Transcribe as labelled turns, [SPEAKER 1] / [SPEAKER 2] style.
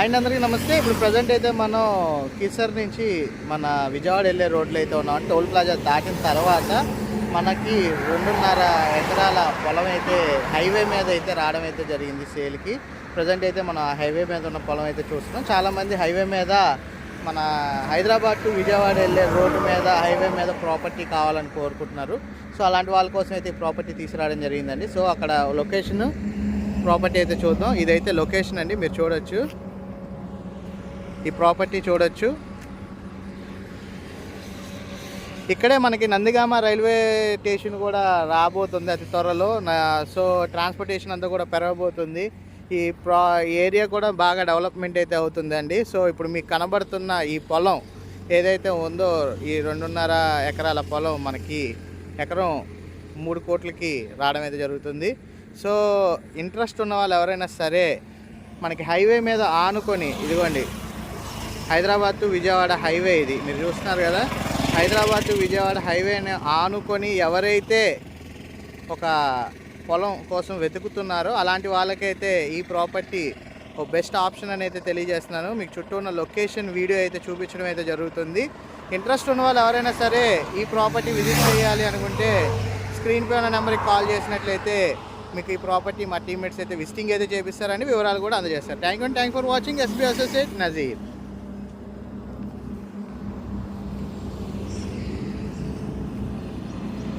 [SPEAKER 1] And అందరికీ నమస్తే. ఇప్పుడు ప్రజెంట్ అయితే మనం కిసర్ నుంచి మన విజయవాడ వెళ్ళే రోడ్లో అయితే ఉన్నాం. టోల్ ప్లాజా దాటిన తర్వాత మనకి రెండున్నర ఎకరాల పొలం అయితే హైవే మీద అయితే రావడం అయితే జరిగింది సేల్కి ప్రజెంట్ అయితే మన హైవే మీద ఉన్న పొలం అయితే చూస్తున్నాం. చాలామంది హైవే మీద మన హైదరాబాద్ టు విజయవాడ వెళ్ళే రోడ్డు మీద హైవే మీద ప్రాపర్టీ కావాలని కోరుకుంటున్నారు. సో అలాంటి వాళ్ళ కోసం అయితే ఈ ప్రాపర్టీ తీసుకురావడం జరిగిందండి. సో అక్కడ లొకేషన్ ప్రాపర్టీ అయితే చూద్దాం. ఇదైతే లొకేషన్ అండి. మీరు చూడొచ్చు. ఈ ప్రాపర్టీ చూడొచ్చు. ఇక్కడే మనకి నందిగామ రైల్వే స్టేషన్ కూడా రాబోతుంది అతి త్వరలో. సో ట్రాన్స్పోర్టేషన్ అంతా కూడా పెరగబోతుంది. ఈ ప్రా ఏరియా కూడా బాగా డెవలప్మెంట్ అయితే అవుతుందండి. సో ఇప్పుడు మీకు కనబడుతున్న ఈ పొలం ఏదైతే ఉందో ఈ రెండున్నర ఎకరాల పొలం మనకి ఎకరం మూడు కోట్లకి రావడం అయితే జరుగుతుంది. సో ఇంట్రెస్ట్ ఉన్న వాళ్ళు ఎవరైనా సరే మనకి హైవే మీద ఆనుకొని ఇదిగోండి హైదరాబాద్ టు విజయవాడ హైవే ఇది. మీరు చూస్తున్నారు కదా? హైదరాబాద్ టు విజయవాడ హైవేని ఆనుకొని ఎవరైతే ఒక పొలం కోసం వెతుకుతున్నారో అలాంటి వాళ్ళకైతే ఈ ప్రాపర్టీ ఒక బెస్ట్ ఆప్షన్ అని అయితే తెలియజేస్తున్నాను. మీకు చుట్టూ ఉన్న లొకేషన్ వీడియో అయితే చూపించడం అయితే జరుగుతుంది. ఇంట్రెస్ట్ ఉన్న వాళ్ళు ఎవరైనా సరే ఈ ప్రాపర్టీ విజిట్ చేయాలి అనుకుంటే స్క్రీన్ పై ఉన్న నెంబర్కి కాల్ చేసినట్లయితే మీకు ఈ ప్రాపర్టీ మా టీమ్మేట్స్ అయితే విజిటింగ్ అయితే చేపిస్తారని వివరాలు కూడా అందజేస్తారు. Thank you thank for watching. SB associate Nazeer.